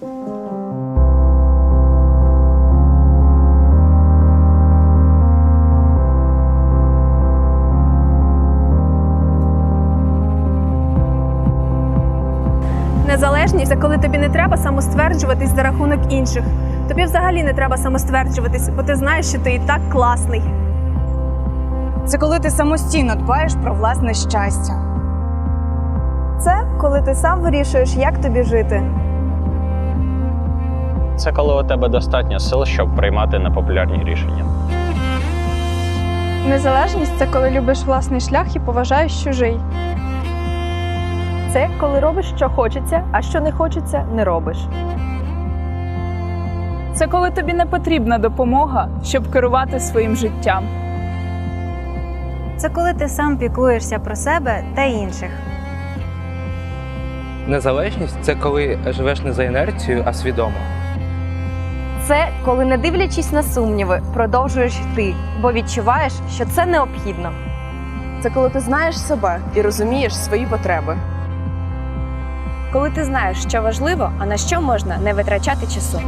Незалежність це коли тобі не треба самостверджуватись за рахунок інших. Тобі взагалі не треба самостверджуватись, бо ти знаєш, що ти і так класний. Це коли ти самостійно дбаєш про власне щастя. Це коли ти сам вирішуєш, як тобі жити. Це коли у тебе достатньо сил, щоб приймати непопулярні рішення. Незалежність це коли любиш власний шлях і поважаєш чужий. Це коли робиш, що хочеться, а що не хочеться, не робиш. Це коли тобі не потрібна допомога, щоб керувати своїм життям. Це коли ти сам піклуєшся про себе та інших. Незалежність це коли живеш не за інерцією, а свідомо. Це коли, не дивлячись на сумніви, продовжуєш йти, бо відчуваєш, що це необхідно. Це коли ти знаєш себе і розумієш свої потреби. Коли ти знаєш, що важливо, а на що можна не витрачати часу.